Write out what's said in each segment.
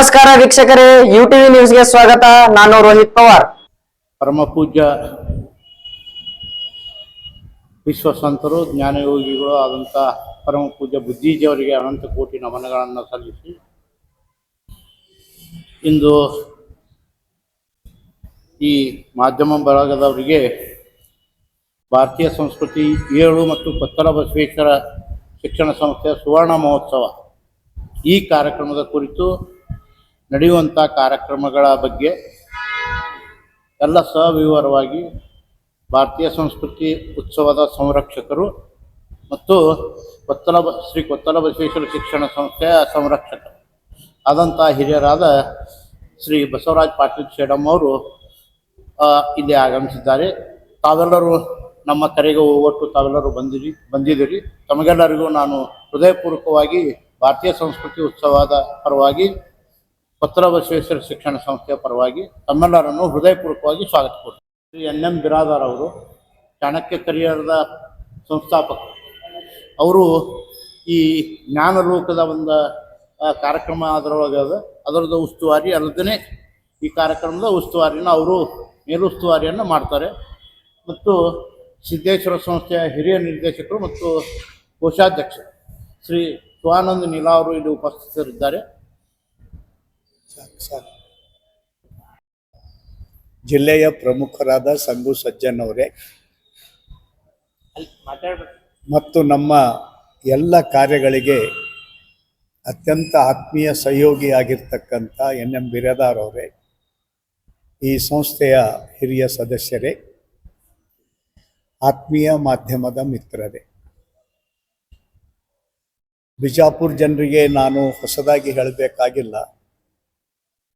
ನಮಸ್ಕಾರ ವೀಕ್ಷಕರೇ you TV ನ್ಯೂಸ್ಗೆ ಸ್ವಾಗತ. ನಾನು ರೋಹಿತ್ ಪವಾರ್. ಪರಮ ಪೂಜ್ಯ ವಿಶ್ವಸಂತರು, ಜ್ಞಾನಯೋಗಿಗಳು ಆದಂತಹ ಪರಮ ಪೂಜ್ಯ ಬುದ್ಧಿಜಿಯವರಿಗೆ ಅನಂತ ಕೋಟಿ ನಮನಗಳನ್ನು ಸಲ್ಲಿಸಿ, ಇಂದು ಈ ಮಾಧ್ಯಮ ಬಳಗದವರಿಗೆ ಭಾರತೀಯ ಸಂಸ್ಕೃತಿ ಏಳು ಮತ್ತು ಪತ್ತಲ ಬಸವೇಶ್ವರ ಶಿಕ್ಷಣ ಸಂಸ್ಥೆಯ ಸುವರ್ಣ ಮಹೋತ್ಸವ ಈ ಕಾರ್ಯಕ್ರಮದ ಕುರಿತು ನಡೆಯುವಂಥ ಕಾರ್ಯಕ್ರಮಗಳ ಬಗ್ಗೆ ಎಲ್ಲ ಸವಿವರವಾಗಿ ಭಾರತೀಯ ಸಂಸ್ಕೃತಿ ಉತ್ಸವದ ಸಂರಕ್ಷಕರು ಮತ್ತು ಕೊತ್ತಲ ಶ್ರೀ ಕೊತ್ತಲ ಬಸವೇಶ್ವರ ಶಿಕ್ಷಣ ಸಂಸ್ಥೆಯ ಸಂರಕ್ಷಕರು. ಆದಂಥ ಹಿರಿಯರಾದ ಶ್ರೀ ಬಸವರಾಜ್ ಪಾಟೀಲ್ ಶೇಡಮ್ ಅವರು ಇಲ್ಲಿ ಆಗಮಿಸಿದ್ದಾರೆ. ತಾವೆಲ್ಲರೂ ನಮ್ಮ ಕರೆಗೆ ಒಟ್ಟು ತಾವೆಲ್ಲರೂ ಬಂದಿರಿ, ಬಂದಿದ್ದೀರಿ. ತಮಗೆಲ್ಲರಿಗೂ ನಾನು ಹೃದಯಪೂರ್ವಕವಾಗಿ ಭಾರತೀಯ ಸಂಸ್ಕೃತಿ ಉತ್ಸವದ ಪರವಾಗಿ ಪತ್ರ ಬಸವೇಶ್ವರ ಶಿಕ್ಷಣ ಸಂಸ್ಥೆಯ ಪರವಾಗಿ ತಮ್ಮೆಲ್ಲರನ್ನು ಹೃದಯಪೂರ್ವಕವಾಗಿ ಸ್ವಾಗತ ಶ್ರೀ ಎನ್ ಎಂ ಬಿರಾದಾರ್ ಅವರು, ಚಾಣಕ್ಯ ಕರಿಯರದ ಸಂಸ್ಥಾಪಕರು ಅವರು ಈ ಜ್ಞಾನಲೋಕದ ಒಂದು ಕಾರ್ಯಕ್ರಮ ಅದರೊಳಗೆ ಅದ, ಅದರದ್ದು ಉಸ್ತುವಾರಿ ಅಲ್ಲದೇ ಈ ಕಾರ್ಯಕ್ರಮದ ಉಸ್ತುವಾರಿನ ಅವರು, ಮೇಲುಸ್ತುವಾರಿಯನ್ನು ಮಾಡ್ತಾರೆ. ಮತ್ತು ಸಿದ್ದೇಶ್ವರ ಸಂಸ್ಥೆಯ ಹಿರಿಯ ನಿರ್ದೇಶಕರು ಮತ್ತು ಕೋಶಾಧ್ಯಕ್ಷರು ಶ್ರೀ ಶಿವಾನಂದ ನೀಲಾ ಅವರು ಇಲ್ಲಿ ಉಪಸ್ಥಿತರಿದ್ದಾರೆ. ಜಿಲ್ಲೆಯ ಪ್ರಮುಖರಾದ ಸಂಗು ಸಜ್ಜನ್ ಅವರೇ ಮತ್ತು ನಮ್ಮ ಎಲ್ಲ ಕಾರ್ಯಗಳಿಗೆ ಅತ್ಯಂತ ಆತ್ಮೀಯ ಸಹಯೋಗಿಯಾಗಿರ್ತಕ್ಕಂಥ ಎನ್ ಎಂ ಬಿರಾದಾರ್ ಅವರೇ, ಈ ಸಂಸ್ಥೆಯ ಹಿರಿಯ ಸದಸ್ಯರೇ, ಆತ್ಮೀಯ ಮಾಧ್ಯಮದ ಮಿತ್ರರೇ. ಬಿಜಾಪುರ್ ಜನರಿಗೆ ನಾನು ಹೊಸದಾಗಿ ಹೇಳಬೇಕಾಗಿಲ್ಲ.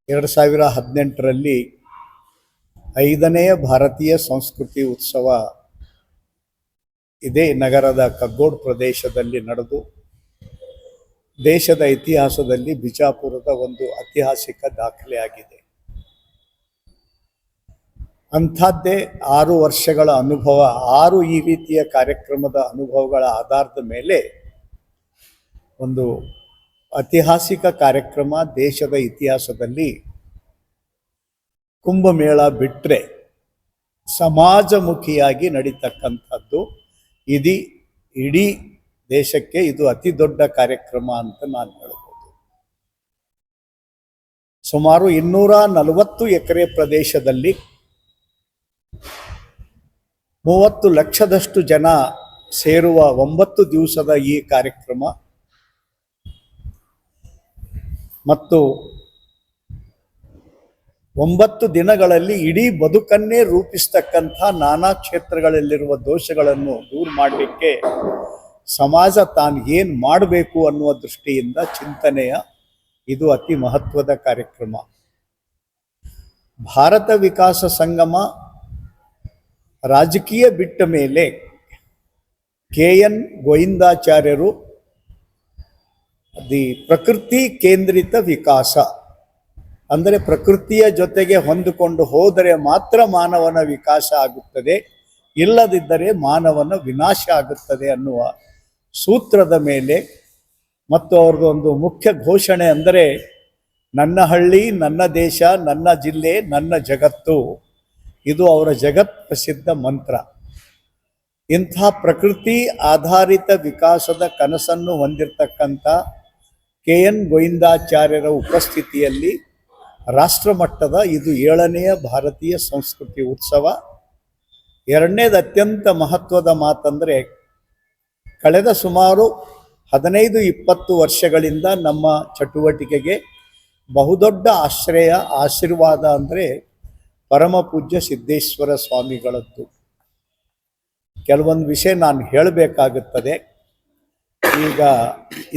ಎರಡು ಸಾವಿರ ಹದಿನೆಂಟರಲ್ಲಿ ಐದನೆಯ ಭಾರತೀಯ ಸಂಸ್ಕೃತಿ ಉತ್ಸವ ಇದೇ ನಗರದ ಕಗ್ಗೋಡ್ ಪ್ರದೇಶದಲ್ಲಿ ನಡೆದು, ದೇಶದ ಇತಿಹಾಸದಲ್ಲಿ ಬಿಜಾಪುರದ ಒಂದು ಐತಿಹಾಸಿಕ ದಾಖಲೆಯಾಗಿದೆ. ಅಂಥದ್ದೇ ಆರು ವರ್ಷಗಳ ಅನುಭವ, ಆರು ಈ ರೀತಿಯ ಕಾರ್ಯಕ್ರಮದ ಅನುಭವಗಳ ಆಧಾರದ ಮೇಲೆ ಒಂದು ಐತಿಹಾಸಿಕ ಕಾರ್ಯಕ್ರಮ ದೇಶದ ಇತಿಹಾಸದಲ್ಲಿ ಕುಂಭಮೇಳ ಬಿಟ್ಟರೆ ಸಮಾಜಮುಖಿಯಾಗಿ ನಡೀತಕ್ಕಂಥದ್ದು. ಇದೀ, ಇಡೀ ದೇಶಕ್ಕೆ ಇದು ಅತಿ ದೊಡ್ಡ ಕಾರ್ಯಕ್ರಮ ಅಂತ ನಾನು ಹೇಳ್ಬೋದು. ಸುಮಾರು ಇನ್ನೂರ ನಲವತ್ತು ಎಕರೆ ಪ್ರದೇಶದಲ್ಲಿ ಮೂವತ್ತು ಲಕ್ಷದಷ್ಟು ಜನ ಸೇರುವ ಒಂಬತ್ತು ದಿವಸದ ಈ ಕಾರ್ಯಕ್ರಮ ಮತ್ತು ಒಂಬತ್ತು ದಿನಗಳಲ್ಲಿ ಇಡೀ ಬದುಕನ್ನೇ ರೂಪಿಸ್ತಕ್ಕಂಥ ನಾನಾ ಕ್ಷೇತ್ರಗಳಲ್ಲಿರುವ ದೋಷಗಳನ್ನು ದೂರ ಮಾಡಲಿಕ್ಕೆ ಸಮಾಜ ತಾನು ಏನು ಮಾಡಬೇಕು ಅನ್ನುವ ದೃಷ್ಟಿಯಿಂದ ಚಿಂತನೆಯ ಇದು ಅತಿ ಮಹತ್ವದ ಕಾರ್ಯಕ್ರಮ. ಭಾರತ ವಿಕಾಸ ಸಂಗಮ ರಾಜಕೀಯ ಬಿಟ್ಟ ಮೇಲೆ ಕೆ ಎನ್ ಗೋವಿಂದಾಚಾರ್ಯರು ದಿ ಪ್ರಕೃತಿ ಕೇಂದ್ರಿತ ವಿಕಾಸ. ಅಂದರೆ ಪ್ರಕೃತಿಯ ಜೊತೆಗೆ ಹೊಂದಿಕೊಂಡು ಹೋದರೆ ಮಾತ್ರ ಮಾನವನ ವಿಕಾಸ ಆಗುತ್ತದೆ, ಇಲ್ಲದಿದ್ದರೆ ಮಾನವನ ವಿನಾಶ ಆಗುತ್ತದೆ ಅನ್ನುವ ಸೂತ್ರದ ಮೇಲೆ ಮತ್ತು ಅವ್ರದ್ದು ಒಂದು ಮುಖ್ಯ ಘೋಷಣೆ ಅಂದರೆ, ನನ್ನ ಹಳ್ಳಿ, ನನ್ನ ದೇಶ, ನನ್ನ ಜಿಲ್ಲೆ, ನನ್ನ ಜಗತ್ತು, ಇದು ಅವರ ಜಗತ್ ಪ್ರಸಿದ್ಧ ಮಂತ್ರ. ಇಂಥ ಪ್ರಕೃತಿ ಆಧಾರಿತ ವಿಕಾಸದ ಕನಸನ್ನು ಹೊಂದಿರತಕ್ಕಂಥ ಕೆ ಎನ್ ಗೋವಿಂದಾಚಾರ್ಯರ ಉಪಸ್ಥಿತಿಯಲ್ಲಿ ರಾಷ್ಟ್ರಮಟ್ಟದ ಇದು ಏಳನೆಯ ಭಾರತೀಯ ಸಂಸ್ಕೃತಿ ಉತ್ಸವ. ಎರಡನೇದು ಅತ್ಯಂತ ಮಹತ್ವದ ಮಾತಂದರೆ ಕಳೆದ ಸುಮಾರು ಹದಿನೈದು ಇಪ್ಪತ್ತು ವರ್ಷಗಳಿಂದ ನಮ್ಮ ಚಟುವಟಿಕೆಗೆ ಬಹುದೊಡ್ಡ ಆಶ್ರಯ, ಆಶೀರ್ವಾದ ಅಂದರೆ ಪರಮ ಪೂಜ್ಯ ಸಿದ್ದೇಶ್ವರ ಸ್ವಾಮಿಗಳದ್ದು. ಕೆಲವೊಂದು ವಿಷಯ ನಾನು ಹೇಳಬೇಕಾಗುತ್ತದೆ. ಈಗ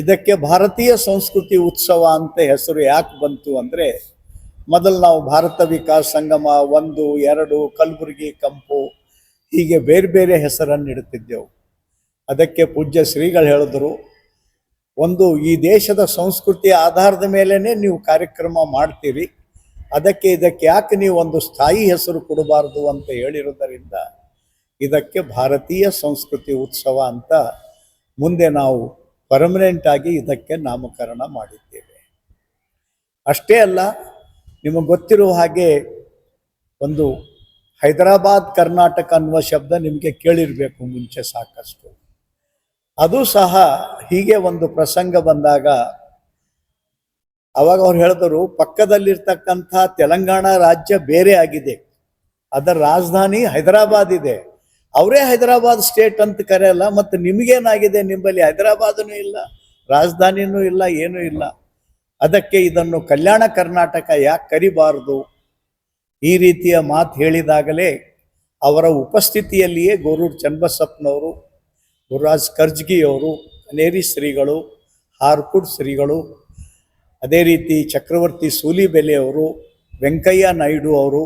ಇದಕ್ಕೆ ಭಾರತೀಯ ಸಂಸ್ಕೃತಿ ಉತ್ಸವ ಅಂತ ಹೆಸರು ಯಾಕೆ ಬಂತು ಅಂದರೆ ಮೊದಲು ನಾವು ಭಾರತ ವಿಕಾಸ ಸಂಗಮ ಒಂದು, ಎರಡು, ಕಲಬುರಗಿ ಕಂಪು ಹೀಗೆ ಬೇರೆ ಬೇರೆ ಹೆಸರನ್ನು ಇಡ್ತಿದ್ದೆವು. ಅದಕ್ಕೆ ಪೂಜ್ಯ ಶ್ರೀಗಳು ಹೇಳಿದ್ರು, ಒಂದು ಈ ದೇಶದ ಸಂಸ್ಕೃತಿ ಆಧಾರದ ಮೇಲೇ ನೀವು ಕಾರ್ಯಕ್ರಮ ಮಾಡ್ತೀರಿ, ಅದಕ್ಕೆ ಇದಕ್ಕೆ ಯಾಕೆ ನೀವು ಒಂದು ಸ್ಥಾಯಿ ಹೆಸರು ಕೊಡಬಾರ್ದು ಅಂತ ಹೇಳಿರೋದರಿಂದ ಇದಕ್ಕೆ ಭಾರತೀಯ ಸಂಸ್ಕೃತಿ ಉತ್ಸವ ಅಂತ ಮುಂದೆ ನಾವು ಪರ್ಮನೆಂಟ್ ಆಗಿ ಇದಕ್ಕೆ ನಾಮಕರಣ ಮಾಡಿದ್ದೇವೆ. ಅಷ್ಟೇ ಅಲ್ಲ, ನಿಮಗೆ ಗೊತ್ತಿರುವ ಹಾಗೆ ಒಂದು ಹೈದರಾಬಾದ್ ಕರ್ನಾಟಕ ಅನ್ನುವ ಶಬ್ದ ನಿಮಗೆ ಕೇಳಿರಬೇಕು ಮುಂಚೆ ಸಾಕಷ್ಟು. ಅದು ಸಹ ಹೀಗೆ ಒಂದು ಪ್ರಸಂಗ ಬಂದಾಗ ಅವಾಗ ಅವ್ರು ಹೇಳಿದರು, ಪಕ್ಕದಲ್ಲಿರ್ತಕ್ಕಂಥ ತೆಲಂಗಾಣ ರಾಜ್ಯ ಬೇರೆ ಆಗಿದೆ. ಅದರ ರಾಜಧಾನಿ ಹೈದರಾಬಾದ್ ಇದೆ. ಅವರೇ ಹೈದರಾಬಾದ್ ಸ್ಟೇಟ್ ಅಂತ ಕರೆಯಲ್ಲ, ಮತ್ತು ನಿಮಗೇನಾಗಿದೆ ನಿಮ್ಮಲ್ಲಿ ಹೈದರಾಬಾದನೂ ಇಲ್ಲ, ರಾಜಧಾನಿನೂ ಇಲ್ಲ, ಏನೂ ಇಲ್ಲ. ಅದಕ್ಕೆ ಇದನ್ನು ಕಲ್ಯಾಣ ಕರ್ನಾಟಕ ಯಾಕೆ ಕರಿಬಾರದು? ಈ ರೀತಿಯ ಮಾತು ಹೇಳಿದಾಗಲೇ ಅವರ ಉಪಸ್ಥಿತಿಯಲ್ಲಿಯೇ ಗೋರೂರು ಚನ್ನಬಸಪ್ಪನವರು, ಗುರುರಾಜ್ ಕರ್ಜ್ಗಿಯವರು ಕನೇರಿ ಶ್ರೀಗಳು, ಹಾರ್ಕುಡ್ ಶ್ರೀಗಳು, ಅದೇ ರೀತಿ ಚಕ್ರವರ್ತಿ ಸೂಲಿಬೆಲೆಯವರು, ವೆಂಕಯ್ಯ ನಾಯ್ಡು ಅವರು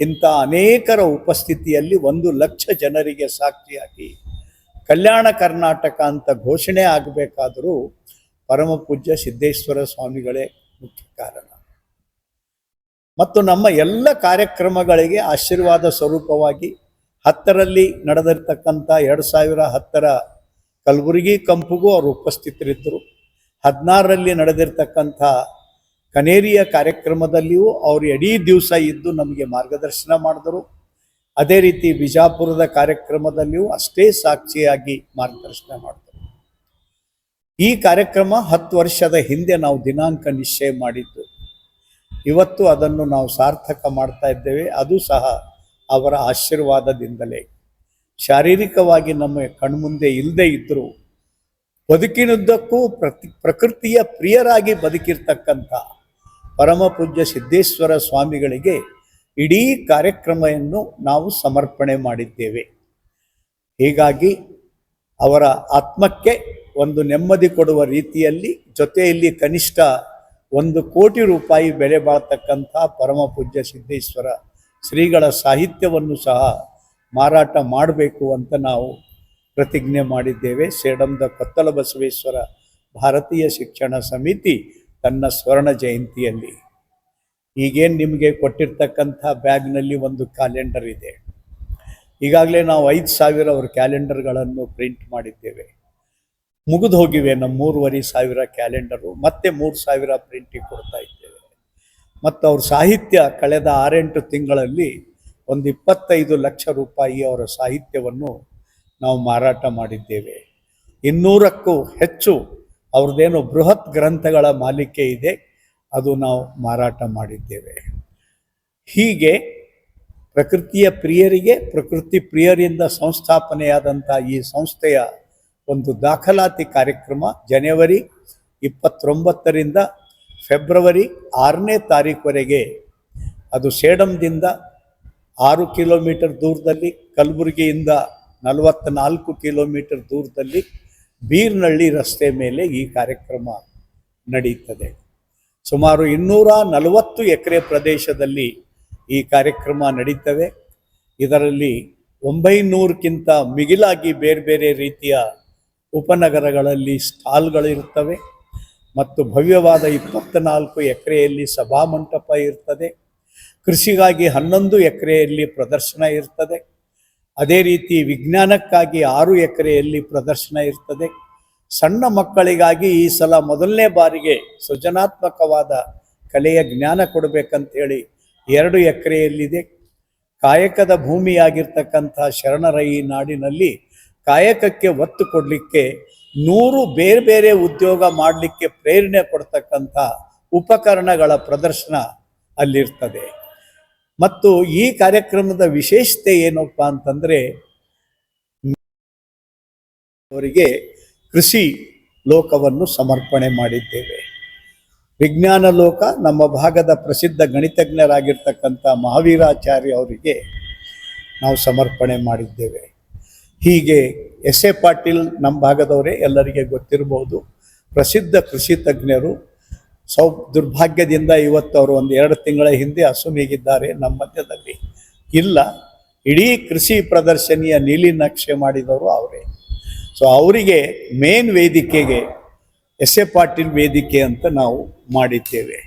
ಇಂಥ ಅನೇಕರ ಉಪಸ್ಥಿತಿಯಲ್ಲಿ ಒಂದು ಲಕ್ಷ ಜನರಿಗೆ ಸಾಕ್ಷಿಯಾಗಿ ಕಲ್ಯಾಣ ಕರ್ನಾಟಕ ಅಂತ ಘೋಷಣೆ ಆಗಬೇಕಾದರೂ ಪರಮ ಪೂಜ್ಯ ಸಿದ್ದೇಶ್ವರ ಸ್ವಾಮಿಗಳೇ ಮುಖ್ಯ ಕಾರಣ. ಮತ್ತು ನಮ್ಮ ಎಲ್ಲ ಕಾರ್ಯಕ್ರಮಗಳಿಗೆ ಆಶೀರ್ವಾದ ಸ್ವರೂಪವಾಗಿ ಹತ್ತರಲ್ಲಿ ನಡೆದಿರ್ತಕ್ಕಂಥ ಎರಡು ಸಾವಿರ ಹತ್ತರ ಕಲಬುರಗಿ ಕಂಪುಗೂ ಅವರು ಉಪಸ್ಥಿತರಿದ್ದರು. ಹದಿನಾರರಲ್ಲಿ ನಡೆದಿರ್ತಕ್ಕಂಥ ಕನೇರಿಯ ಕಾರ್ಯಕ್ರಮದಲ್ಲಿಯೂ ಅವರು ಇಡೀ ದಿವಸ ಇದ್ದು ನಮಗೆ ಮಾರ್ಗದರ್ಶನ ಮಾಡಿದರು. ಅದೇ ರೀತಿ ಬಿಜಾಪುರದ ಕಾರ್ಯಕ್ರಮದಲ್ಲಿಯೂ ಅಷ್ಟೇ ಸಾಕ್ಷಿಯಾಗಿ ಮಾರ್ಗದರ್ಶನ ಮಾಡಿದರು. ಈ ಕಾರ್ಯಕ್ರಮ ಹತ್ತು ವರ್ಷದ ಹಿಂದೆ ನಾವು ದಿನಾಂಕ ನಿಶ್ಚಯ ಮಾಡಿದ್ದು. ಇವತ್ತು ಅದನ್ನು ನಾವು ಸಾರ್ಥಕ ಮಾಡ್ತಾ ಇದ್ದೇವೆ. ಅದು ಸಹ ಅವರ ಆಶೀರ್ವಾದದಿಂದಲೇ. ಶಾರೀರಿಕವಾಗಿ ನಮ್ಮ ಕಣ್ಮುಂದೆ ಇಲ್ಲದೆ ಇದ್ದರೂ ಬದುಕಿನುದ್ದಕ್ಕೂ ಪ್ರತಿ, ಪ್ರಕೃತಿಯ ಪ್ರಿಯರಾಗಿ ಬದುಕಿರ್ತಕ್ಕಂಥ ಪರಮ ಪೂಜ್ಯ ಸಿದ್ದೇಶ್ವರ ಸ್ವಾಮಿಗಳಿಗೆ ಇಡೀ ಕಾರ್ಯಕ್ರಮವನ್ನು ನಾವು ಸಮರ್ಪಣೆ ಮಾಡಿದ್ದೇವೆ. ಹೀಗಾಗಿ ಅವರ ಆತ್ಮಕ್ಕೆ ಒಂದು ನೆಮ್ಮದಿ ಕೊಡುವ ರೀತಿಯಲ್ಲಿ ಜೊತೆಯಲ್ಲಿ ಕನಿಷ್ಠ ಒಂದು ಕೋಟಿ ರೂಪಾಯಿ ಬೆಲೆ ಬಾಳ್ತಕ್ಕಂಥ ಪರಮಪೂಜ್ಯ ಸಿದ್ದೇಶ್ವರ ಶ್ರೀಗಳ ಸಾಹಿತ್ಯವನ್ನು ಸಹ ಮಾರಾಟ ಮಾಡಬೇಕು ಅಂತ ನಾವು ಪ್ರತಿಜ್ಞೆ ಮಾಡಿದ್ದೇವೆ. ಸೇಡಂದ ಕೊತ್ತಲ ಬಸವೇಶ್ವರ ಭಾರತೀಯ ಶಿಕ್ಷಣ ಸಮಿತಿ ತನ್ನ ಸ್ವರ್ಣ ಜಯಂತಿಯಲ್ಲಿ. ಈಗೇನು ನಿಮಗೆ ಕೊಟ್ಟಿರ್ತಕ್ಕಂಥ ಬ್ಯಾಗ್ನಲ್ಲಿ ಒಂದು ಕ್ಯಾಲೆಂಡರ್ ಇದೆ. ಈಗಾಗಲೇ ನಾವು ಐದು ಸಾವಿರ ಅವ್ರ ಕ್ಯಾಲೆಂಡರ್ಗಳನ್ನು ಪ್ರಿಂಟ್ ಮಾಡಿದ್ದೇವೆ. ಮುಗಿದು ಹೋಗಿವೆ ನಮ್ಮ ಮೂರುವರೆ ಸಾವಿರ ಕ್ಯಾಲೆಂಡರು, ಮತ್ತೆ ಮೂರು ಸಾವಿರ ಪ್ರಿಂಟಿಗೆ ಕೊಡ್ತಾ ಇದ್ದೇವೆ. ಮತ್ತು ಅವ್ರ ಸಾಹಿತ್ಯ ಕಳೆದ ಆರೆಂಟು ತಿಂಗಳಲ್ಲಿ ಒಂದು ಇಪ್ಪತ್ತೈದು ಲಕ್ಷ ರೂಪಾಯಿ ಅವರ ಸಾಹಿತ್ಯವನ್ನು ನಾವು ಮಾರಾಟ ಮಾಡಿದ್ದೇವೆ. ಇನ್ನೂರಕ್ಕೂ ಹೆಚ್ಚು ಅವ್ರದ್ದೇನು ಬೃಹತ್ ಗ್ರಂಥಗಳ ಮಾಲಿಕೆ ಇದೆ, ಅದು ನಾವು ಮಾರಾಟ ಮಾಡಿದ್ದೇವೆ. ಹೀಗೆ ಪ್ರಕೃತಿಯ ಪ್ರಿಯರಿಗೆ ಪ್ರಕೃತಿ ಪ್ರಿಯರಿಂದ ಸಂಸ್ಥಾಪನೆಯಾದಂಥ ಈ ಸಂಸ್ಥೆಯ ಒಂದು ದಾಖಲಾತಿ ಕಾರ್ಯಕ್ರಮ ಜನವರಿ ಇಪ್ಪತ್ತೊಂಬತ್ತರಿಂದ ಫೆಬ್ರವರಿ ಆರನೇ ತಾರೀಕುವರೆಗೆ ಅದು ಸೇಡಮ್ದಿಂದ ಆರು ಕಿಲೋಮೀಟರ್ ದೂರದಲ್ಲಿ, ಕಲಬುರಗಿಯಿಂದ ನಲವತ್ತ್ನಾಲ್ಕು ಕಿಲೋಮೀಟರ್ ದೂರದಲ್ಲಿ ಬೀರ್ನಳ್ಳಿ ರಸ್ತೆ ಮೇಲೆ ಈ ಕಾರ್ಯಕ್ರಮ ನಡೆಯುತ್ತದೆ ಸುಮಾರು ಇನ್ನೂರ ನಲವತ್ತು ಎಕರೆ ಪ್ರದೇಶದಲ್ಲಿ ಈ ಕಾರ್ಯಕ್ರಮ ನಡೀತವೆ. ಇದರಲ್ಲಿ ಒಂಬೈನೂರಕ್ಕಿಂತ ಮಿಗಿಲಾಗಿ ಬೇರೆ ಬೇರೆ ರೀತಿಯ ಉಪನಗರಗಳಲ್ಲಿ ಸ್ಟಾಲ್ಗಳಿರುತ್ತವೆ ಮತ್ತು ಭವ್ಯವಾದ ಇಪ್ಪತ್ತ್ನಾಲ್ಕು ಎಕರೆಯಲ್ಲಿ ಸಭಾಮಂಟಪ ಇರ್ತದೆ. ಕೃಷಿಗಾಗಿ ಹನ್ನೊಂದು ಎಕರೆಯಲ್ಲಿ ಪ್ರದರ್ಶನ ಇರ್ತದೆ. ಅದೇ ರೀತಿ ವಿಜ್ಞಾನಕ್ಕಾಗಿ ಆರು ಎಕರೆಯಲ್ಲಿ ಪ್ರದರ್ಶನ ಇರ್ತದೆ. ಸಣ್ಣ ಮಕ್ಕಳಿಗಾಗಿ ಈ ಸಲ ಮೊದಲನೇ ಬಾರಿಗೆ ಸೃಜನಾತ್ಮಕವಾದ ಕಲೆಯ ಜ್ಞಾನ ಕೊಡಬೇಕಂತೇಳಿ ಎರಡು ಎಕರೆಯಲ್ಲಿದೆ. ಕಾಯಕದ ಭೂಮಿಯಾಗಿರ್ತಕ್ಕಂಥ ಶರಣರ ಈ ನಾಡಿನಲ್ಲಿ ಕಾಯಕಕ್ಕೆ ಒತ್ತು ಕೊಡಲಿಕ್ಕೆ ನೂರು ಬೇರೆ ಬೇರೆ ಉದ್ಯೋಗ ಮಾಡಲಿಕ್ಕೆ ಪ್ರೇರಣೆ ಕೊಡ್ತಕ್ಕಂಥ ಉಪಕರಣಗಳ ಪ್ರದರ್ಶನ ಅಲ್ಲಿರ್ತದೆ. ಮತ್ತು ಈ ಕಾರ್ಯಕ್ರಮದ ವಿಶೇಷತೆ ಏನಪ್ಪ ಅಂತಂದರೆ, ಅವರಿಗೆ ಕೃಷಿ ಲೋಕವನ್ನು ಸಮರ್ಪಣೆ ಮಾಡಿದ್ದೇವೆ. ವಿಜ್ಞಾನ ಲೋಕ ನಮ್ಮ ಭಾಗದ ಪ್ರಸಿದ್ಧ ಗಣಿತಜ್ಞರಾಗಿರ್ತಕ್ಕಂಥ ಮಹಾವೀರಾಚಾರ್ಯ ಅವರಿಗೆ ನಾವು ಸಮರ್ಪಣೆ ಮಾಡಿದ್ದೇವೆ. ಹೀಗೆ ಎಸ್ ಎ ಪಾಟೀಲ್ ನಮ್ಮ ಭಾಗದವರೇ ಎಲ್ಲರಿಗೆ ಗೊತ್ತಿರಬಹುದು, ಪ್ರಸಿದ್ಧ ಕೃಷಿ ತಜ್ಞರು ಸೌ, ದುರ್ಭಾಗ್ಯದಿಂದ ಇವತ್ತು ಅವರು ಒಂದು ಎರಡು ತಿಂಗಳ ಹಿಂದೆ ಅಸುನೀಗಿದ್ದಾರೆ ನಮ್ಮ ಮಧ್ಯದಲ್ಲಿ. ಇಲ್ಲ, ಇಡೀ ಕೃಷಿ ಪ್ರದರ್ಶನಿಯ ನೀಲಿ ನಕ್ಷೆ ಮಾಡಿದವರು ಅವರೇ. ಸೊ ಅವರಿಗೆ ಮೇನ್ ವೇದಿಕೆಗೆ ಎಸ್ ಎ ಪಾಟೀಲ್ ವೇದಿಕೆ ಅಂತ ನಾವು ಮಾಡಿದ್ದೇವೆ.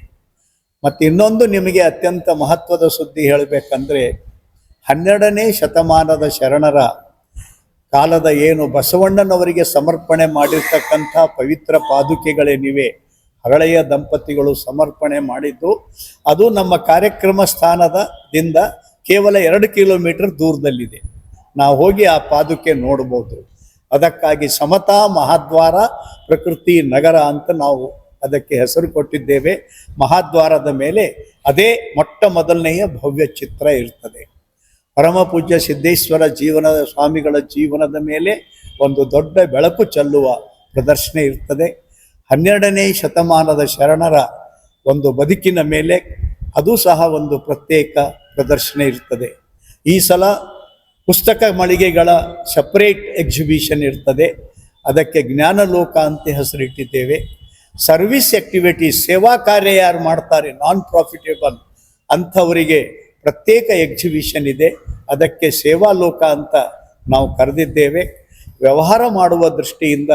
ಮತ್ತು ಇನ್ನೊಂದು ನಿಮಗೆ ಅತ್ಯಂತ ಮಹತ್ವದ ಸುದ್ದಿ ಹೇಳಬೇಕಂದ್ರೆ, ಹನ್ನೆರಡನೇ ಶತಮಾನದ ಶರಣರ ಕಾಲದ ಏನು ಬಸವಣ್ಣನವರಿಗೆ ಸಮರ್ಪಣೆ ಮಾಡಿರ್ತಕ್ಕಂಥ ಪವಿತ್ರ ಪಾದುಕೆಗಳೇನಿವೆ ಹರಳೆಯ ದಂಪತಿಗಳು ಸಮರ್ಪಣೆ ಮಾಡಿದ್ದು, ಅದು ನಮ್ಮ ಕಾರ್ಯಕ್ರಮ ಸ್ಥಾನದಿಂದ ಕೇವಲ ಎರಡು ಕಿಲೋಮೀಟರ್ ದೂರದಲ್ಲಿದೆ. ನಾವು ಹೋಗಿ ಆ ಪಾದುಕೆ ನೋಡ್ಬೋದು. ಅದಕ್ಕಾಗಿ ಸಮತಾ ಮಹಾದ್ವಾರ ಪ್ರಕೃತಿ ನಗರ ಅಂತ ನಾವು ಅದಕ್ಕೆ ಹೆಸರು ಕೊಟ್ಟಿದ್ದೇವೆ. ಮಹಾದ್ವಾರದ ಮೇಲೆ ಅದೇ ಮೊಟ್ಟ ಮೊದಲನೆಯ ಭವ್ಯ ಚಿತ್ರ ಇರ್ತದೆ. ಪರಮ ಪೂಜ್ಯ ಸಿದ್ದೇಶ್ವರ ಜೀವನದ ಸ್ವಾಮಿಗಳ ಜೀವನದ ಮೇಲೆ ಒಂದು ದೊಡ್ಡ ಬೆಳಕು ಚೆಲ್ಲುವ ಪ್ರದರ್ಶನ ಇರ್ತದೆ. ಹನ್ನೆರಡನೇ ಶತಮಾನದ ಶರಣರ ಒಂದು ಬದುಕಿನ ಮೇಲೆ ಅದು ಸಹ ಒಂದು ಪ್ರತ್ಯೇಕ ಪ್ರದರ್ಶನ ಇರ್ತದೆ. ಈ ಸಲ ಪುಸ್ತಕ ಮಳಿಗೆಗಳ ಸಪ್ರೇಟ್ ಎಕ್ಸಿಬಿಷನ್ ಇರ್ತದೆ. ಅದಕ್ಕೆ ಜ್ಞಾನಲೋಕ ಅಂತ ಹೆಸರಿಟ್ಟಿದ್ದೇವೆ. ಸರ್ವಿಸ್ ಆಕ್ಟಿವಿಟಿ ಸೇವಾ ಕಾರ್ಯ ಯಾರು ಮಾಡ್ತಾರೆ ನಾನ್ ಪ್ರಾಫಿಟೇಬಲ್ ಅಂಥವರಿಗೆ ಪ್ರತ್ಯೇಕ ಎಕ್ಸಿಬಿಷನ್ ಇದೆ. ಅದಕ್ಕೆ ಸೇವಾ ಲೋಕ ಅಂತ ನಾವು ಕರೆದಿದ್ದೇವೆ. ವ್ಯವಹಾರ ಮಾಡುವ ದೃಷ್ಟಿಯಿಂದ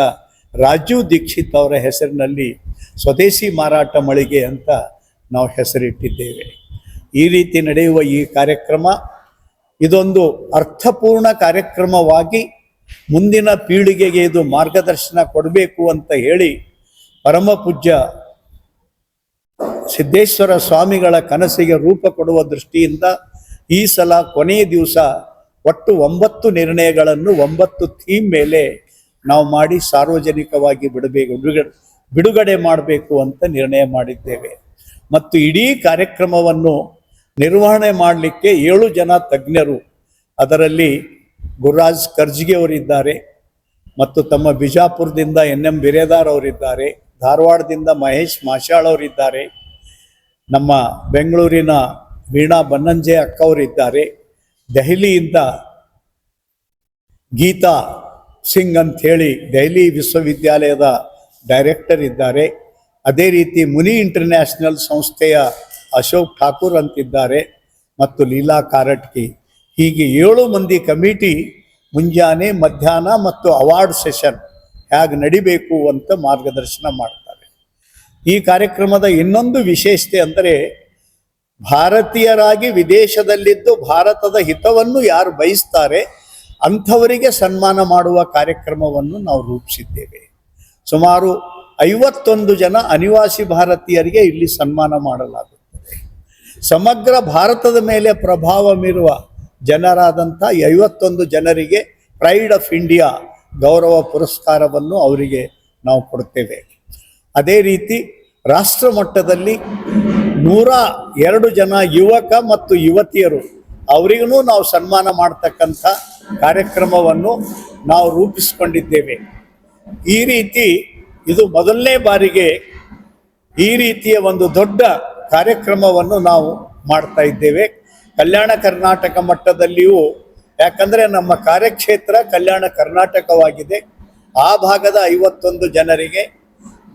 ರಾಜೀವ್ ದೀಕ್ಷಿತ್ ಅವರ ಹೆಸರಿನಲ್ಲಿ ಸ್ವದೇಶಿ ಮಾರಾಟ ಮಳಿಗೆ ಅಂತ ನಾವು ಹೆಸರಿಟ್ಟಿದ್ದೇವೆ. ಈ ರೀತಿ ನಡೆಯುವ ಈ ಕಾರ್ಯಕ್ರಮ ಇದೊಂದು ಅರ್ಥಪೂರ್ಣ ಕಾರ್ಯಕ್ರಮವಾಗಿ ಮುಂದಿನ ಪೀಳಿಗೆಗೆ ಇದು ಮಾರ್ಗದರ್ಶನ ಕೊಡಬೇಕು ಅಂತ ಹೇಳಿ ಪರಮ ಪೂಜ್ಯ ಸಿದ್ದೇಶ್ವರ ಸ್ವಾಮಿಗಳ ಕನಸಿಗೆ ರೂಪ ಕೊಡುವ ದೃಷ್ಟಿಯಿಂದ ಈ ಸಲ ಕೊನೆಯ ದಿವಸ ಒಟ್ಟು ಒಂಬತ್ತು ನಿರ್ಣಯಗಳನ್ನು, ಒಂಬತ್ತು ಥೀಮ್ ಮೇಲೆ ನಾವು ಮಾಡಿ ಸಾರ್ವಜನಿಕವಾಗಿ ಬಿಡಬೇಕು, ಬಿಡುಗಡೆ ಬಿಡುಗಡೆ ಮಾಡಬೇಕು ಅಂತ ನಿರ್ಣಯ ಮಾಡಿದ್ದೇವೆ. ಮತ್ತು ಇಡೀ ಕಾರ್ಯಕ್ರಮವನ್ನು ನಿರ್ವಹಣೆ ಮಾಡಲಿಕ್ಕೆ ಏಳು ಜನ ತಜ್ಞರು ಅದರಲ್ಲಿ ಗುರುರಾಜ್ ಕರ್ಜಿಗೆ ಅವರಿದ್ದಾರೆ ಮತ್ತು ತಮ್ಮ ಬಿಜಾಪುರದಿಂದ ಎನ್ ಎಂ ಬಿರೇದಾರ್ ಅವರಿದ್ದಾರೆ, ಧಾರವಾಡದಿಂದ ಮಹೇಶ್ ಮಾಶಾಳ್ ಅವರಿದ್ದಾರೆ, ನಮ್ಮ ಬೆಂಗಳೂರಿನ ವೀಣಾ ಬನ್ನಂಜೆ ಅಕ್ಕ ಅವರಿದ್ದಾರೆ, ದೆಹಲಿಯಿಂದ ಗೀತಾ ಸಿಂಗ್ ಅಂತ ಹೇಳಿ ದೆಹಲಿ ವಿಶ್ವವಿದ್ಯಾಲಯದ ಡೈರೆಕ್ಟರ್ ಇದ್ದಾರೆ. ಅದೇ ರೀತಿ ಮುನಿ ಇಂಟರ್ನ್ಯಾಷನಲ್ ಸಂಸ್ಥೆಯ ಅಶೋಕ್ ಠಾಕೂರ್ ಅಂತಿದ್ದಾರೆ ಮತ್ತು ಲೀಲಾ ಕಾರಟ್ಕಿ ಹೀಗೆ ಏಳು ಮಂದಿ ಕಮಿಟಿ ಮುಂಜಾನೆ ಮಧ್ಯಾಹ್ನ ಮತ್ತು ಅವಾರ್ಡ್ ಸೆಷನ್ ಹೇಗೆ ನಡಿಬೇಕು ಅಂತ ಮಾರ್ಗದರ್ಶನ ಮಾಡ್ತಾರೆ. ಈ ಕಾರ್ಯಕ್ರಮದ ಇನ್ನೊಂದು ವಿಶೇಷತೆ ಅಂದರೆ ಭಾರತೀಯರಾಗಿ ವಿದೇಶದಲ್ಲಿದ್ದು ಭಾರತದ ಹಿತವನ್ನು ಯಾರು ಬಯಸ್ತಾರೆ ಅಂಥವರಿಗೆ ಸನ್ಮಾನ ಮಾಡುವ ಕಾರ್ಯಕ್ರಮವನ್ನು ನಾವು ರೂಪಿಸಿದ್ದೇವೆ. ಸುಮಾರು ಐವತ್ತೊಂದು ಜನ ಅನಿವಾಸಿ ಭಾರತೀಯರಿಗೆ ಇಲ್ಲಿ ಸನ್ಮಾನ ಮಾಡಲಾಗುತ್ತದೆ. ಸಮಗ್ರ ಭಾರತದ ಮೇಲೆ ಪ್ರಭಾವ ಬೀರುವ ಜನರಾದಂಥ ಐವತ್ತೊಂದು ಜನರಿಗೆ ಪ್ರೈಡ್ ಆಫ್ ಇಂಡಿಯಾ ಗೌರವ ಪುರಸ್ಕಾರವನ್ನು ಅವರಿಗೆ ನಾವು ಕೊಡ್ತೇವೆ. ಅದೇ ರೀತಿ ರಾಷ್ಟ್ರ ಮಟ್ಟದಲ್ಲಿ ನೂರ ಎರಡು ಜನ ಯುವಕ ಮತ್ತು ಯುವತಿಯರು ಅವರಿಗೂ ನಾವು ಸನ್ಮಾನ ಮಾಡ್ತಕ್ಕಂಥ ಕಾರ್ಯಕ್ರಮವನ್ನು ನಾವು ರೂಪಿಸಿಕೊಂಡಿದ್ದೇವೆ. ಈ ರೀತಿ ಇದು ಮೊದಲನೇ ಬಾರಿಗೆ ಈ ರೀತಿಯ ಒಂದು ದೊಡ್ಡ ಕಾರ್ಯಕ್ರಮವನ್ನು ನಾವು ಮಾಡ್ತಾ ಇದ್ದೇವೆ. ಕಲ್ಯಾಣ ಕರ್ನಾಟಕ ಮಟ್ಟದಲ್ಲಿಯೂ, ಯಾಕಂದರೆ ನಮ್ಮ ಕಾರ್ಯಕ್ಷೇತ್ರ ಕಲ್ಯಾಣ ಕರ್ನಾಟಕವಾಗಿದೆ. ಆ ಭಾಗದ ಐವತ್ತೊಂದು ಜನರಿಗೆ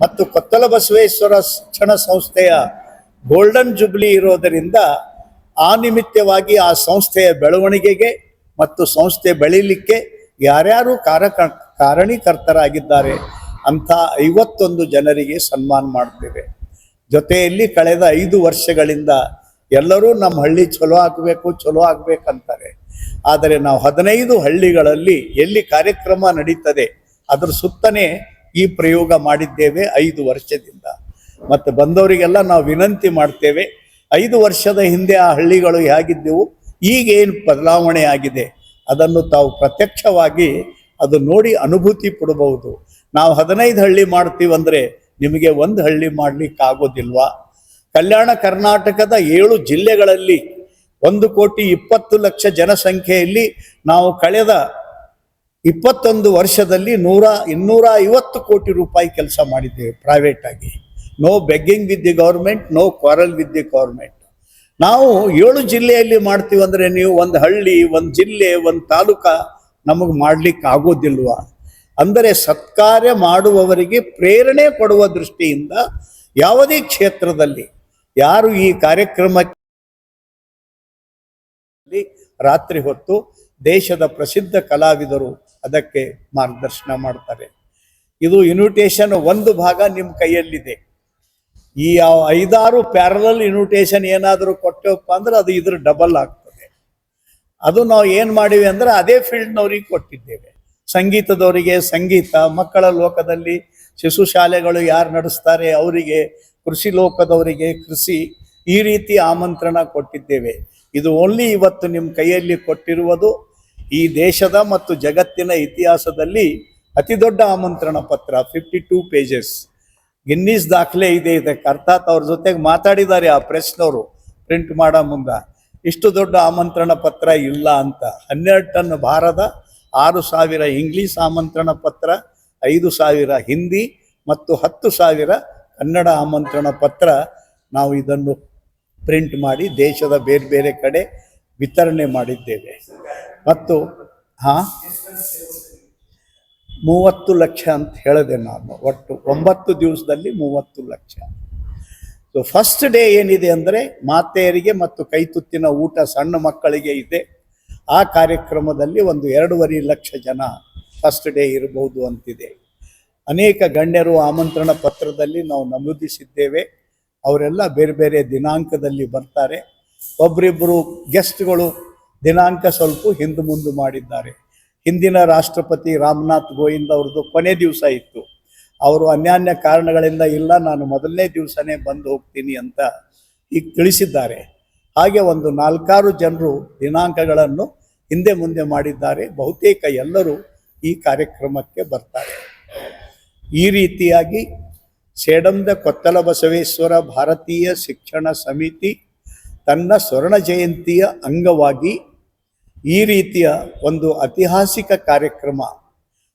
ಮತ್ತು ಕೊತ್ತಲ ಬಸವೇಶ್ವರ ಶಿಕ್ಷಣ ಸಂಸ್ಥೆಯ ಗೋಲ್ಡನ್ ಜುಬ್ಲಿ ಇರೋದರಿಂದ ಆ ನಿಮಿತ್ತವಾಗಿ ಆ ಸಂಸ್ಥೆಯ ಬೆಳವಣಿಗೆಗೆ ಮತ್ತು ಸಂಸ್ಥೆ ಬೆಳೀಲಿಕ್ಕೆ ಯಾರ್ಯಾರು ಕಾರಕ ಕಾರಣೀಕರ್ತರಾಗಿದ್ದಾರೆ ಅಂಥ ಐವತ್ತೊಂದು ಜನರಿಗೆ ಸನ್ಮಾನ ಮಾಡ್ತೇವೆ. ಜೊತೆಯಲ್ಲಿ ಕಳೆದ ಐದು ವರ್ಷಗಳಿಂದ ಎಲ್ಲರೂ ನಮ್ಮ ಹಳ್ಳಿ ಚಲೋ ಆಗಬೇಕು, ಚಲೋ ಆಗಬೇಕಂತಾರೆ. ಆದರೆ ನಾವು ಹದಿನೈದು ಹಳ್ಳಿಗಳಲ್ಲಿ ಎಲ್ಲಿ ಕಾರ್ಯಕ್ರಮ ನಡೀತದೆ, ಅದರ ಸುತ್ತನೇ ಈ ಪ್ರಯೋಗ ಮಾಡಿದ್ದೇವೆ ಐದು ವರ್ಷದಿಂದ. ಮತ್ತು ಬಂದವರಿಗೆಲ್ಲ ನಾವು ವಿನಂತಿ ಮಾಡ್ತೇವೆ, ಐದು ವರ್ಷದ ಹಿಂದೆ ಆ ಹಳ್ಳಿಗಳು ಹೇಗಿದ್ದೆವು ಈಗ ಏನು ಬದಲಾವಣೆ ಆಗಿದೆ? ಅದನ್ನು ತಾವು ಪ್ರತ್ಯಕ್ಷವಾಗಿ ಅದು ನೋಡಿ ಅನುಭೂತಿ ಪಡಬಹುದು. ನಾವು ಹದಿನೈದು ಹಳ್ಳಿ ಮಾಡ್ತೀವಂದರೆ ನಿಮಗೆ ಒಂದು ಹಳ್ಳಿ ಮಾಡಲಿಕ್ಕೆ ಆಗೋದಿಲ್ವಾ? ಕಲ್ಯಾಣ ಕರ್ನಾಟಕದ ಏಳು ಜಿಲ್ಲೆಗಳಲ್ಲಿ ಒಂದು ಕೋಟಿ ಇಪ್ಪತ್ತು ಲಕ್ಷ ಜನಸಂಖ್ಯೆಯಲ್ಲಿ ನಾವು ಕಳೆದ ಇಪ್ಪತ್ತೊಂದು ವರ್ಷದಲ್ಲಿ ನೂರ, ಇನ್ನೂರ ಐವತ್ತು ಕೋಟಿ ರೂಪಾಯಿ ಕೆಲಸ ಮಾಡಿದ್ದೇವೆ ಪ್ರೈವೇಟ್ ಆಗಿ. No begging with the government no quarrel with the government ನಾವು ಏಳು ಜಿಲ್ಲೆಯಲ್ಲಿ ಮಾಡ್ತೀವಿ ಅಂದ್ರೆ ನೀವು ಒಂದು ಹಳ್ಳಿ, ಒಂದು ಜಿಲ್ಲೆ, ಒಂದು ತಾಲೂಕ ನಮಗೆ ಮಾಡ್ಲಿಕ್ಕೆ ಆಗೋದಿಲ್ವಾ? ಅಂದರೆ ಸತ್ಕಾರ್ಯ ಮಾಡುವವರಿಗೆ ಪ್ರೇರಣೆ ಕೊಡುವ ದೃಷ್ಟಿಯಿಂದ ಯಾವುದೇ ಕ್ಷೇತ್ರದಲ್ಲಿ ಯಾರು ಈ ಕಾರ್ಯಕ್ರಮಕ್ಕೆ ರಾತ್ರಿ ಹೊತ್ತು ದೇಶದ ಪ್ರಸಿದ್ಧ ಕಲಾವಿದರು ಅದಕ್ಕೆ ಮಾರ್ಗದರ್ಶನ ಮಾಡ್ತಾರೆ. ಇದು ಇನ್ವಿಟೇಷನ್ ಒಂದು ಭಾಗ ನಿಮ್ಮ ಕೈಯಲ್ಲಿದೆ. ಈ ಐದಾರು ಪ್ಯಾರಲಲ್ ಇನ್ವಿಟೇಷನ್ ಏನಾದರೂ ಕೊಟ್ಟೆವಪ್ಪ ಅಂದ್ರೆ ಅದು ಇದ್ರ ಡಬಲ್ ಆಗ್ತದೆ. ಅದು ನಾವು ಏನು ಮಾಡಿವೆ ಅಂದ್ರೆ ಅದೇ ಫೀಲ್ಡ್ನವ್ರಿಗೆ ಕೊಟ್ಟಿದ್ದೇವೆ. ಸಂಗೀತದವರಿಗೆ ಸಂಗೀತ, ಮಕ್ಕಳ ಲೋಕದಲ್ಲಿ ಶಿಶು ಶಾಲೆಗಳು ಯಾರು ನಡೆಸ್ತಾರೆ ಅವರಿಗೆ, ಕೃಷಿ ಲೋಕದವರಿಗೆ ಕೃಷಿ ಈ ರೀತಿ ಆಮಂತ್ರಣ ಕೊಟ್ಟಿದ್ದೇವೆ. ಇದು ಓನ್ಲಿ ಇವತ್ತು ನಿಮ್ಮ ಕೈಯಲ್ಲಿ ಕೊಟ್ಟಿರುವುದು. ಈ ದೇಶದ ಮತ್ತು ಜಗತ್ತಿನ ಇತಿಹಾಸದಲ್ಲಿ ಅತಿ ದೊಡ್ಡ ಆಮಂತ್ರಣ ಪತ್ರ ಫಿಫ್ಟಿ ಟೂ ಪೇಜಸ್ ಗಿನ್ನೀಸ್ ದಾಖಲೆ ಇದೆ ಇದಕ್ಕೆ ಅರ್ಥಾತ್ ಅವ್ರ ಜೊತೆಗೆ ಮಾತಾಡಿದ್ದಾರೆ ಆ ಪ್ರೆಸ್ನವರು. ಪ್ರಿಂಟ್ ಮಾಡೋ ಮುಂದ. ಇಷ್ಟು ದೊಡ್ಡ ಆಮಂತ್ರಣ ಪತ್ರ ಇಲ್ಲ ಅಂತ. ಹನ್ನೆರಡು ಟನ್ ಭಾರದ ಆರು ಸಾವಿರ ಇಂಗ್ಲೀಷ್ ಆಮಂತ್ರಣ ಪತ್ರ, ಐದು ಸಾವಿರ ಹಿಂದಿ ಮತ್ತು ಹತ್ತು ಸಾವಿರ ಕನ್ನಡ ಆಮಂತ್ರಣ ಪತ್ರ ನಾವು ಇದನ್ನು ಪ್ರಿಂಟ್ ಮಾಡಿ ದೇಶದ ಬೇರೆ ಬೇರೆ ಕಡೆ ವಿತರಣೆ ಮಾಡಿದ್ದೇವೆ. ಮತ್ತು, ಹಾ? ಮೂವತ್ತು ಲಕ್ಷ ಅಂತ ಹೇಳಿದೆ ನಾನು, ಒಟ್ಟು ಒಂಬತ್ತು ದಿವಸದಲ್ಲಿ ಮೂವತ್ತು ಲಕ್ಷ. ಸೊ ಫಸ್ಟ್ ಡೇ ಏನಿದೆ ಅಂದರೆ ಮಾತೆಯರಿಗೆ ಮತ್ತು ಕೈತುತ್ತಿನ ಊಟ ಸಣ್ಣ ಮಕ್ಕಳಿಗೆ ಇದೆ. ಆ ಕಾರ್ಯಕ್ರಮದಲ್ಲಿ ಒಂದು ಎರಡೂವರೆ ಲಕ್ಷ ಜನ ಫಸ್ಟ್ ಡೇ ಇರಬಹುದು ಅಂತಿದೆ. ಅನೇಕ ಗಣ್ಯರು ಆಮಂತ್ರಣ ಪತ್ರದಲ್ಲಿ ನಾವು ನಮೂದಿಸಿದ್ದೇವೆ. ಅವರೆಲ್ಲ ಬೇರೆ ಬೇರೆ ದಿನಾಂಕದಲ್ಲಿ ಬರ್ತಾರೆ. ಒಬ್ಬರಿಬ್ಬರು ಗೆಸ್ಟ್ಗಳು ದಿನಾಂಕ ಸ್ವಲ್ಪ ಹಿಂದೆ ಮುಂದೆ ಮಾಡಿದ್ದಾರೆ. ಹಿಂದಿನ ರಾಷ್ಟ್ರಪತಿ ರಾಮನಾಥ್ ಗೋವಿಂದ್ ಅವ್ರದ್ದು ಕೊನೆ ದಿವಸ ಇತ್ತು. ಅವರು ಅನ್ಯಾನ್ಯ ಕಾರಣಗಳಿಂದ ಇಲ್ಲ, ನಾನು ಮೊದಲನೇ ದಿವಸನೇ ಬಂದು ಹೋಗ್ತೀನಿ ಅಂತ ಈಗ ತಿಳಿಸಿದ್ದಾರೆ. ಹಾಗೆ ಒಂದು ನಾಲ್ಕಾರು ಜನರು ದಿನಾಂಕಗಳನ್ನು ಹಿಂದೆ ಮುಂದೆ ಮಾಡಿದ್ದಾರೆ. ಬಹುತೇಕ ಎಲ್ಲರೂ ಈ ಕಾರ್ಯಕ್ರಮಕ್ಕೆ ಬರ್ತಾರೆ. ಈ ರೀತಿಯಾಗಿ ಸೇಡಂದ ಕೊತ್ತಲ ಬಸವೇಶ್ವರ ಭಾರತೀಯ ಶಿಕ್ಷಣ ಸಮಿತಿ ತನ್ನ ಸ್ವರ್ಣ ಜಯಂತಿಯ ಅಂಗವಾಗಿ ಈ ರೀತಿಯ ಒಂದು ಐತಿಹಾಸಿಕ ಕಾರ್ಯಕ್ರಮ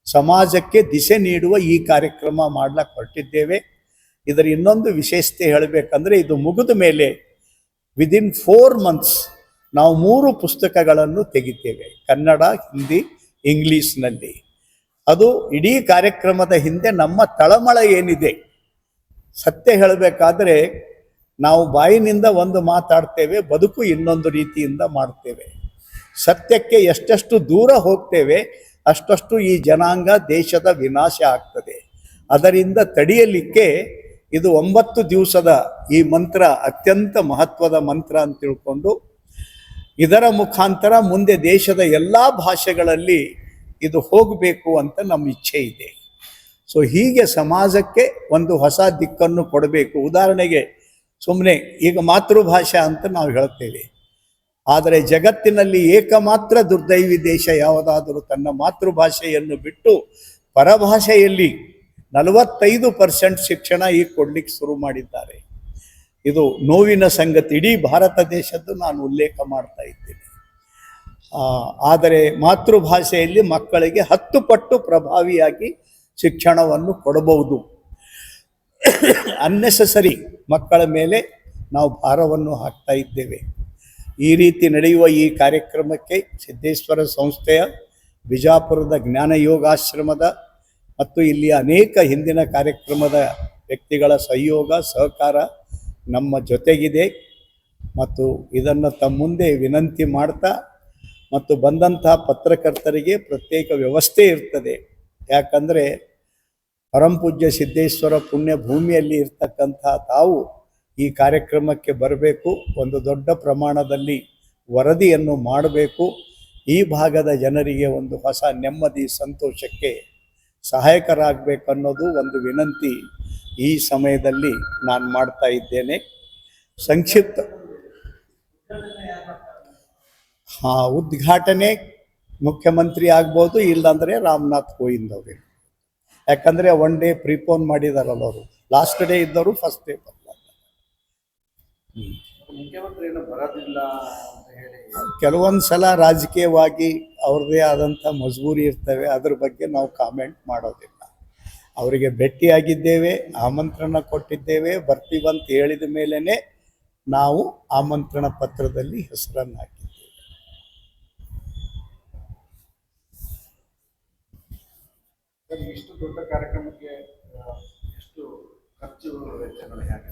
ಸಮಾಜಕ್ಕೆ ದಿಶೆ ನೀಡುವ ಈ ಕಾರ್ಯಕ್ರಮ ಮಾಡ್ಲಿಕ್ಕೆ ಹೊರಟಿದ್ದೇವೆ. ಇದರ ಇನ್ನೊಂದು ವಿಶೇಷತೆ ಹೇಳಬೇಕಂದ್ರೆ ಇದು ಮುಗಿದ ಮೇಲೆ ವಿದಿನ್ ಫೋರ್ ಮಂತ್ಸ್ ನಾವು ಮೂರು ಪುಸ್ತಕಗಳನ್ನು ತೆಗಿತೇವೆ. ಕನ್ನಡ, ಹಿಂದಿ, ಇಂಗ್ಲೀಷ್ನಲ್ಲಿ. ಅದು ಇಡೀ ಕಾರ್ಯಕ್ರಮದ ಹಿಂದೆ ನಮ್ಮ ತಳಮಳ ಏನಿದೆ? ಸತ್ಯ ಹೇಳಬೇಕಾದ್ರೆ ನಾವು ಬಾಯಿನಿಂದ ಒಂದು ಮಾತಾಡ್ತೇವೆ, ಬದುಕು ಇನ್ನೊಂದು ರೀತಿಯಿಂದ ಮಾಡ್ತೇವೆ. ಸತ್ಯಕ್ಕೆ ಎಷ್ಟೆಷ್ಟು ದೂರ ಹೋಗ್ತೇವೆ, ಅಷ್ಟಷ್ಟು ಈ ಜನಾಂಗ ದೇಶದ ವಿನಾಶ ಆಗ್ತದೆ. ಅದರಿಂದ ತಡೆಯಲಿಕ್ಕೆ ಇದು ಒಂಬತ್ತು ದಿವಸದ ಈ ಮಂತ್ರ ಅತ್ಯಂತ ಮಹತ್ವದ ಮಂತ್ರ ಅಂತ ತಿಳ್ಕೊಂಡು, ಇದರ ಮುಖಾಂತರ ಮುಂದೆ ದೇಶದ ಎಲ್ಲ ಭಾಷೆಗಳಲ್ಲಿ ಇದು ಹೋಗಬೇಕು ಅಂತ ನಮ್ಮ ಇಚ್ಛೆ ಇದೆ. ಸೊ ಹೀಗೆ ಸಮಾಜಕ್ಕೆ ಒಂದು ಹೊಸ ದಿಕ್ಕನ್ನು ಕೊಡಬೇಕು. ಉದಾಹರಣೆಗೆ ಸುಮ್ಮನೆ ಈಗ ಮಾತೃಭಾಷೆ ಅಂತ ನಾವು ಹೇಳ್ತೇವೆ. ಆದರೆ ಜಗತ್ತಿನಲ್ಲಿ ಏಕಮಾತ್ರ ದುರ್ದೈವಿ ದೇಶ ಯಾವುದಾದರೂ ತನ್ನ ಮಾತೃಭಾಷೆಯನ್ನು ಬಿಟ್ಟು ಪರಭಾಷೆಯಲ್ಲಿ ನಲವತ್ತೈದು ಪರ್ಸೆಂಟ್ ಶಿಕ್ಷಣ ಈ ಕೊಡ್ಲಿಕ್ಕೆ ಶುರು ಮಾಡಿದ್ದಾರೆ. ಇದು ನೋವಿನ ಸಂಗತಿ. ಇಡೀ ಭಾರತ ದೇಶದ್ದು ನಾನು ಉಲ್ಲೇಖ ಮಾಡ್ತಾ ಇದ್ದೇನೆ. ಆದರೆ ಮಾತೃಭಾಷೆಯಲ್ಲಿ ಮಕ್ಕಳಿಗೆ ಹತ್ತು ಪಟ್ಟು ಪ್ರಭಾವಿಯಾಗಿ ಶಿಕ್ಷಣವನ್ನು ಕೊಡಬಹುದು. ಅನ್ನೆಸಸರಿ ಮಕ್ಕಳ ಮೇಲೆ ನಾವು ಭಾರವನ್ನು ಹಾಕ್ತಾ ಇದ್ದೇವೆ. ಈ ರೀತಿ ನಡೆಯುವ ಈ ಕಾರ್ಯಕ್ರಮಕ್ಕೆ ಸಿದ್ದೇಶ್ವರ ಸಂಸ್ಥೆಯ, ಬಿಜಾಪುರದ ಜ್ಞಾನ ಯೋಗಾಶ್ರಮದ ಮತ್ತು ಇಲ್ಲಿ ಅನೇಕ ಹಿಂದಿನ ಕಾರ್ಯಕ್ರಮದ ವ್ಯಕ್ತಿಗಳ ಸಹಯೋಗ, ಸಹಕಾರ ನಮ್ಮ ಜೊತೆಗಿದೆ. ಮತ್ತು ಇದನ್ನು ತಮ್ಮ ಮುಂದೆ ವಿನಂತಿ ಮಾಡ್ತಾ ಮತ್ತು ಬಂದಂತಹ ಪತ್ರಕರ್ತರಿಗೆ ಪ್ರತ್ಯೇಕ ವ್ಯವಸ್ಥೆ ಇರ್ತದೆ. ಯಾಕಂದರೆ ಪರಂಪೂಜ್ಯ ಸಿದ್ದೇಶ್ವರ ಪುಣ್ಯ ಭೂಮಿಯಲ್ಲಿ ಇರ್ತಕ್ಕಂಥ ತಾವು ಈ ಕಾರ್ಯಕ್ರಮಕ್ಕೆ ಬರಬೇಕು, ಒಂದು ದೊಡ್ಡ ಪ್ರಮಾಣದಲ್ಲಿ ವರದಿಯನ್ನು ಮಾಡಬೇಕು. ಈ ಭಾಗದ ಜನರಿಗೆ ಒಂದು ಹೊಸ ನೆಮ್ಮದಿ, ಸಂತೋಷಕ್ಕೆ ಸಹಾಯಕರಾಗಬೇಕನ್ನೋದು ಒಂದು ವಿನಂತಿ ಈ ಸಮಯದಲ್ಲಿ ನಾನು ಮಾಡ್ತಾ ಇದ್ದೇನೆ. ಸಂಕ್ಷಿಪ್ತ ಹಾ, ಉದ್ಘಾಟನೆ ಮುಖ್ಯಮಂತ್ರಿ ಆಗ್ಬೋದು, ಇಲ್ಲಾಂದರೆ ರಾಮನಾಥ್ ಕೋವಿಂದ್ ಅವರೇ. ಯಾಕಂದ್ರೆ ಒನ್ ಡೇ ಪ್ರಿಪೋನ್ ಮಾಡಿದಾರಲ್ಲ ಅವರು. ಲಾಸ್ಟ್ ಡೇ ಇದ್ದವರು ಫಸ್ಟ್ ಡೇ ಬರ್ತಾರೆ ಮುಖ್ಯಮಂತ್ರಿ ಏನು ಬರೋದಿಲ್ಲ ಅಂತ ಹೇಳಿ ಕೆಲವೊಂದು ಸಲ ರಾಜಕೀಯವಾಗಿ ಅವ್ರದ್ದೇ ಆದಂಥ ಮಜಬೂರಿ ಇರ್ತವೆ. ಅದ್ರ ಬಗ್ಗೆ ನಾವು ಕಾಮೆಂಟ್ ಮಾಡೋದಿಲ್ಲ. ಅವರಿಗೆ ಭೇಟಿಯಾಗಿದ್ದೇವೆ ಆಮಂತ್ರಣ ಕೊಟ್ಟಿದ್ದೇವೆ ಬರ್ತೀವಂತ ಹೇಳಿದ ಮೇಲೇ ನಾವು ಆಮಂತ್ರಣ ಪತ್ರದಲ್ಲಿ ಹೆಸರನ್ನು ಹಾಕಿದ್ದೇವೆ ಇಷ್ಟು ದೊಡ್ಡ ಕಾರ್ಯಕ್ರಮಕ್ಕೆ ಎಷ್ಟು ಖರ್ಚು ವೆಚ್ಚಗಳು ಹೇಗೆ?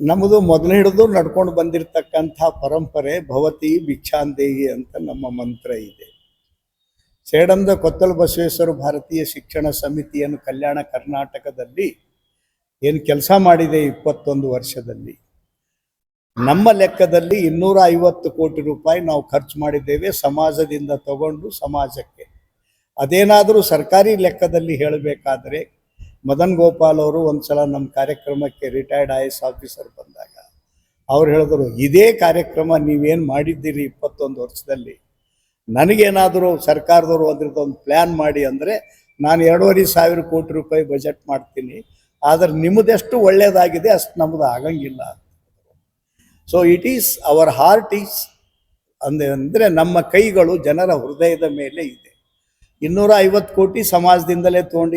ನಮ್ಮದು ಮೊದಲು ಹಿಡಿದು ನಡ್ಕೊಂಡು ಬಂದಿರತಕ್ಕಂಥ ಪರಂಪರೆ ಭವತಿ ಭಿಕ್ಷಾಂದೇಹಿ ಅಂತ ನಮ್ಮ ಮಂತ್ರ ಇದೆ. ಸೇಡಂದ ಕೊತ್ತಲ ಬಸವೇಶ್ವರ ಭಾರತೀಯ ಶಿಕ್ಷಣ ಸಮಿತಿಯನ್ನು ಕಲ್ಯಾಣ ಕರ್ನಾಟಕದಲ್ಲಿ ಏನು ಕೆಲಸ ಮಾಡಿದೆ ಇಪ್ಪತ್ತೊಂದು ವರ್ಷದಲ್ಲಿ. ನಮ್ಮ ಲೆಕ್ಕದಲ್ಲಿ ಇನ್ನೂರ ಐವತ್ತು ಕೋಟಿ ರೂಪಾಯಿ ನಾವು ಖರ್ಚು ಮಾಡಿದ್ದೇವೆ ಸಮಾಜದಿಂದ ತಗೊಂಡು ಸಮಾಜಕ್ಕೆ. ಅದೇನಾದರೂ ಸರ್ಕಾರಿ ಲೆಕ್ಕದಲ್ಲಿ ಹೇಳಬೇಕಾದ್ರೆ ಮದನ್ ಗೋಪಾಲ್ ಅವರು ಒಂದ್ಸಲ ನಮ್ಮ ಕಾರ್ಯಕ್ರಮಕ್ಕೆ ರಿಟೈರ್ಡ್ ಐ ಎಸ್ ಆಫೀಸರ್ ಬಂದಾಗ ಅವ್ರು ಹೇಳಿದ್ರು, ಇದೇ ಕಾರ್ಯಕ್ರಮ ನೀವೇನು ಮಾಡಿದ್ದೀರಿ ಇಪ್ಪತ್ತೊಂದು ವರ್ಷದಲ್ಲಿ? ನನಗೇನಾದರೂ ಸರ್ಕಾರದವರು ಅದ್ರದ್ದು ಒಂದು ಪ್ಲ್ಯಾನ್ ಮಾಡಿ ಅಂದರೆ ನಾನು ಎರಡೂವರೆ ಸಾವಿರ ಕೋಟಿ ರೂಪಾಯಿ ಬಜೆಟ್ ಮಾಡ್ತೀನಿ. ಆದರೆ ನಿಮ್ಮದೆಷ್ಟು ಒಳ್ಳೆಯದಾಗಿದೆ ಅಷ್ಟು ನಮ್ಮದು ಆಗಂಗಿಲ್ಲ. So it is our heart is ಅಂದೆ, ಅಂದರೆ ನಮ್ಮ ಕೈಗಳು ಜನರ ಹೃದಯದ ಮೇಲೆ ಇದೆ. ಇನ್ನೂರ ಐವತ್ತು ಕೋಟಿ ಸಮಾಜದಿಂದಲೇ ತೊಗೊಂಡು